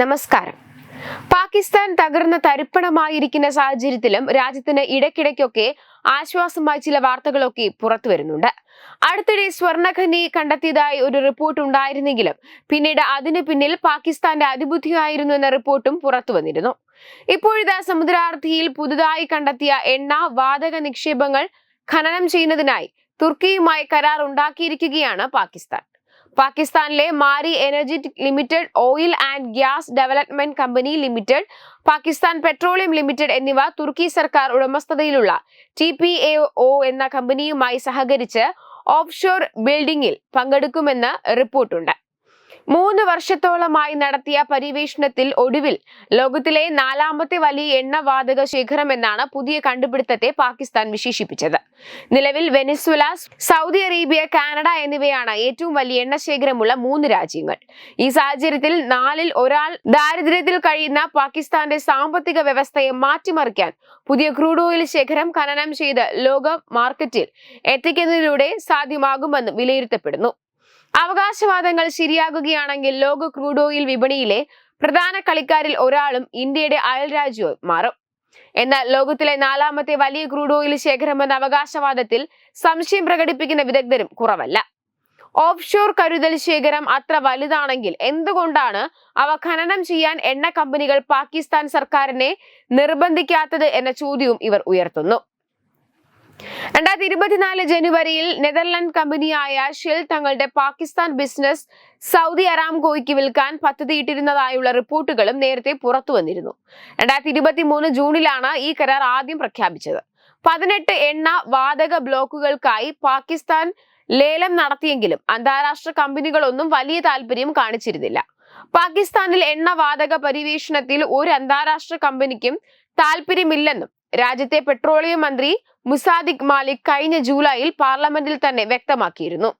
നമസ്കാരം. പാകിസ്ഥാൻ തകർന്ന തരിപ്പണമായിരിക്കുന്ന സാഹചര്യത്തിലും രാജ്യത്തിന് ഇടയ്ക്കിടയ്ക്കൊക്കെ ആശ്വാസമായി ചില വാർത്തകളൊക്കെ പുറത്തു വരുന്നുണ്ട്. അടുത്തിടെ സ്വർണഖനി കണ്ടെത്തിയതായി ഒരു റിപ്പോർട്ട് ഉണ്ടായിരുന്നെങ്കിലും പിന്നീട് അതിനു പിന്നിൽ പാകിസ്ഥാന്റെ അതിബുദ്ധിയായിരുന്നു എന്ന റിപ്പോർട്ടും പുറത്തു വന്നിരുന്നു. ഇപ്പോഴിതാ സമുദ്രാർത്ഥിയിൽ പുതുതായി കണ്ടെത്തിയ എണ്ണ വാതക നിക്ഷേപങ്ങൾ ഖനനം ചെയ്യുന്നതിനായി തുർക്കിയുമായി കരാർ ഉണ്ടാക്കിയിരിക്കുകയാണ് പാകിസ്ഥാൻ. പാകിസ്ഥാനിലെ Mari energy limited oil and gas development company limited Pakistan petroleum limited എന്നിവ തുർക്കി സർക്കാർ ഉടമസ്ഥതയിലുള്ള ടി പി എ ഒ എന്ന കമ്പനിയുമായി സഹകരിച്ച് ഓഫ്ഷോർ ബിൽഡിംഗിൽ പങ്കെടുക്കുമെന്ന് റിപ്പോർട്ടുണ്ട്. മൂന്ന് വർഷത്തോളമായി നടത്തിയ പരിവേഷണത്തിൽ ഒടുവിൽ ലോകത്തിലെ നാലാമത്തെ വലിയ എണ്ണവാതക ശേഖരം എന്നാണ് പുതിയ കണ്ടുപിടുത്തത്തെ പാകിസ്ഥാൻ വിശേഷിപ്പിച്ചത്. നിലവിൽ വെനിസുല സൗദി അറേബ്യ കാനഡ എന്നിവയാണ് ഏറ്റവും വലിയ എണ്ണ ശേഖരമുള്ള മൂന്ന് രാജ്യങ്ങൾ. ഈ സാഹചര്യത്തിൽ നാലിൽ ഒരാൾ ദാരിദ്ര്യത്തിൽ കഴിയുന്ന പാകിസ്ഥാന്റെ സാമ്പത്തിക വ്യവസ്ഥയെ മാറ്റിമറിക്കാൻ പുതിയ ക്രൂഡ് ഓയിൽ ശേഖരം ഖനനം ചെയ്ത് ലോക മാർക്കറ്റിൽ എത്തിക്കുന്നതിലൂടെ സാധ്യമാകുമെന്ന് വിലയിരുത്തപ്പെടുന്നു. അവകാശവാദങ്ങൾ ശരിയാകുകയാണെങ്കിൽ ലോക ക്രൂഡ് ഓയിൽ വിപണിയിലെ പ്രധാന കളിക്കാരിൽ ഒരാളും ഇന്ത്യയുടെ അയൽരാജ്യവും മാറും. എന്നാൽ ലോകത്തിലെ നാലാമത്തെ വലിയ ക്രൂഡ് ഓയിൽ ശേഖരമെന്ന അവകാശവാദത്തിൽ സംശയം പ്രകടിപ്പിക്കുന്ന വിദഗ്ധരും കുറവല്ല. ഓഫ്ഷോർ കരുതൽ ശേഖരം അത്ര വലുതാണെങ്കിൽ എന്തുകൊണ്ടാണ് അവ ഖനനം ചെയ്യാൻ എണ്ണ കമ്പനികൾ പാകിസ്ഥാൻ സർക്കാരിനെ നിർബന്ധിക്കാത്തത് എന്ന ചോദ്യവും ഇവർ ഉയർത്തുന്നു. രണ്ടായിരത്തി ഇരുപത്തിനാല് ജനുവരിയിൽ നെതർലാൻഡ് കമ്പനിയായ ഷെൽ തങ്ങളുടെ പാകിസ്ഥാൻ ബിസിനസ് സൗദി അറാംകോയ്ക്ക് വിൽക്കാൻ പദ്ധതിയിട്ടിരുന്നതായുള്ള റിപ്പോർട്ടുകളും നേരത്തെ പുറത്തു വന്നിരുന്നു. രണ്ടായിരത്തി ഇരുപത്തി മൂന്ന് ജൂണിലാണ് ഈ കരാർ ആദ്യം പ്രഖ്യാപിച്ചത്. പതിനെട്ട് എണ്ണ വാതക ബ്ലോക്കുകൾക്കായി പാകിസ്ഥാൻ ലേലം നടത്തിയെങ്കിലും അന്താരാഷ്ട്ര കമ്പനികളൊന്നും വലിയ താല്പര്യം കാണിച്ചിരുന്നില്ല. പാകിസ്ഥാനിൽ എണ്ണ വാതക പരിവേഷണത്തിൽ ഒരു അന്താരാഷ്ട്ര കമ്പനിക്കും താല്പര്യമില്ലെന്നും രാജ്യത്തെ പെട്രോളിയം മന്ത്രി മുസാദിഖ് മാലിക് കഴിഞ്ഞ ജൂലൈയിൽ പാർലമെന്റിൽ തന്നെ വ്യക്തമാക്കിയിരുന്നു.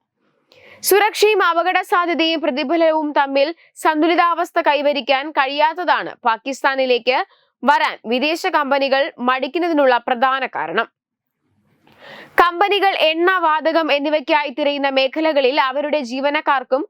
സുരക്ഷയും അപകട സാധ്യതയും പ്രതിഫലവും തമ്മിൽ സന്തുലിതാവസ്ഥ കൈവരിക്കാൻ കഴിയാത്തതാണ് പാകിസ്ഥാനിലേക്ക് വരാൻ വിദേശ കമ്പനികൾ മടിക്കുന്നതിനുള്ള പ്രധാന കാരണം. കമ്പനികൾ എണ്ണ വാതകം എന്നിവയ്ക്കായി തിരയുന്ന മേഖലകളിൽ അവരുടെ ജീവനക്കാർക്കും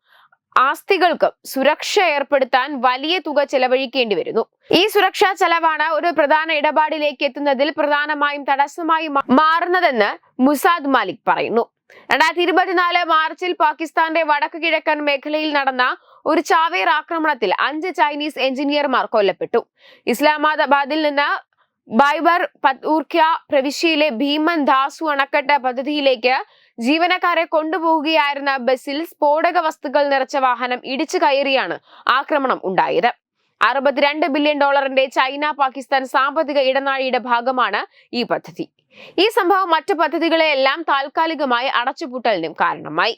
ആസ്തികൾക്കും സുരക്ഷ ഏർപ്പെടുത്താൻ വലിയ തുക ചെലവഴിക്കേണ്ടി വരുന്നു. ഈ സുരക്ഷാ ചെലവാണ് ഒരു പ്രധാന ഇടപാടിലേക്ക് എത്തുന്നതിൽ പ്രധാനമായും തടസ്സമായി മാറുന്നതെന്ന് മുസാദ് മാലിക് പറയുന്നു. രണ്ടായിരത്തി ഇരുപത്തിനാല് മാർച്ചിൽ പാകിസ്ഥാന്റെ വടക്ക് കിഴക്കൻ മേഖലയിൽ നടന്ന ഒരു ചാവേർ ആക്രമണത്തിൽ അഞ്ച് ചൈനീസ് എഞ്ചിനീയർമാർ കൊല്ലപ്പെട്ടു. ഇസ്ലാമാബാദിൽ നിന്ന് ബൈബർ പത്തൂർഖ്യ പ്രവിശ്യയിലെ ഭീമൻ ദാസു അണക്കെട്ട് പദ്ധതിയിലേക്ക് ജീവനക്കാരെ കൊണ്ടുപോവുകയായിരുന്ന ബസ്സിൽ സ്ഫോടക വസ്തുക്കൾ നിറച്ച വാഹനം ഇടിച്ചു കയറിയാണ് ആക്രമണം ഉണ്ടായത്. അറുപത്തിരണ്ട് ബില്യൺ ഡോളറിന്റെ ചൈന പാകിസ്ഥാൻ സാമ്പത്തിക ഇടനാഴിയുടെ ഭാഗമാണ് ഈ പദ്ധതി. ഈ സംഭവം മറ്റു പദ്ധതികളെയെല്ലാം താൽക്കാലികമായി അടച്ചുപൂട്ടലിനും കാരണമായി.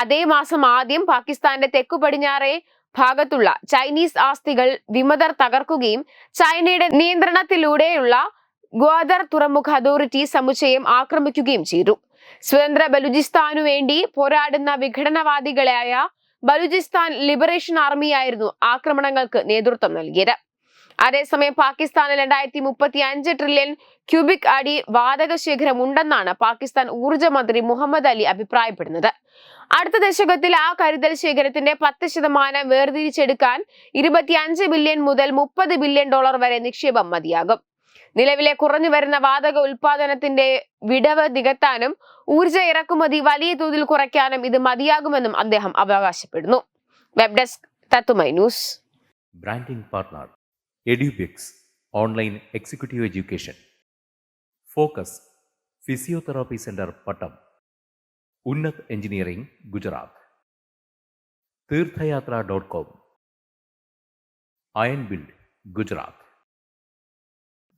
അതേ മാസം ആദ്യം പാകിസ്ഥാന്റെ തെക്കു പടിഞ്ഞാറെ ഭാഗത്തുള്ള ചൈനീസ് ആസ്തികൾ വിമതർ തകർക്കുകയും ചൈനയുടെ നിയന്ത്രണത്തിലൂടെയുള്ള ഗ്വാദർ തുറമുഖ അതോറിറ്റി സമുച്ചയം ആക്രമിക്കുകയും ചെയ്തു. സ്വതന്ത്ര ബലൂചിസ്ഥാനു വേണ്ടി പോരാടുന്ന വിഘടനവാദികളായ ബലൂചിസ്ഥാൻ ലിബറേഷൻ ആർമി ആർമിയായിരുന്നു ആക്രമണങ്ങൾക്ക് നേതൃത്വം നൽകിയത്. അതേസമയം പാകിസ്ഥാനിൽ രണ്ടായിരത്തി മുപ്പത്തി അഞ്ച് ട്രില്യൺ ക്യൂബിക് അടി വാതക ശേഖരം ഉണ്ടെന്നാണ് പാകിസ്ഥാൻ ഊർജ മന്ത്രി മുഹമ്മദ് അലി അഭിപ്രായപ്പെടുന്നത്. അടുത്ത ദശകത്തിൽ ആ കരുതൽ ശേഖരത്തിന്റെ പത്ത് ശതമാനം വേർതിരിച്ചെടുക്കാൻ ഇരുപത്തിയഞ്ച് ബില്യൺ മുതൽ മുപ്പത് ബില്യൺ ഡോളർ വരെ നിക്ഷേപം മതിയാകും. നിലവിലെ കുറഞ്ഞു വരുന്ന വാതക ഉൽപാദനത്തിന്റെ വിടവ് നികത്താനും ഊർജ ഇറക്കുമതി വലിയ തോതിൽ കുറയ്ക്കാനും ഇത് മതിയാകുമെന്നും അദ്ദേഹം അവകാശപ്പെടുന്നു. വെബ് ഡെസ്ക് തത്തുമൈ news branding partner Edubix online executive education focus physiotherapy centre Pattom Unnath engineering Gujarat Theerthayatra dot com iron build Gujarat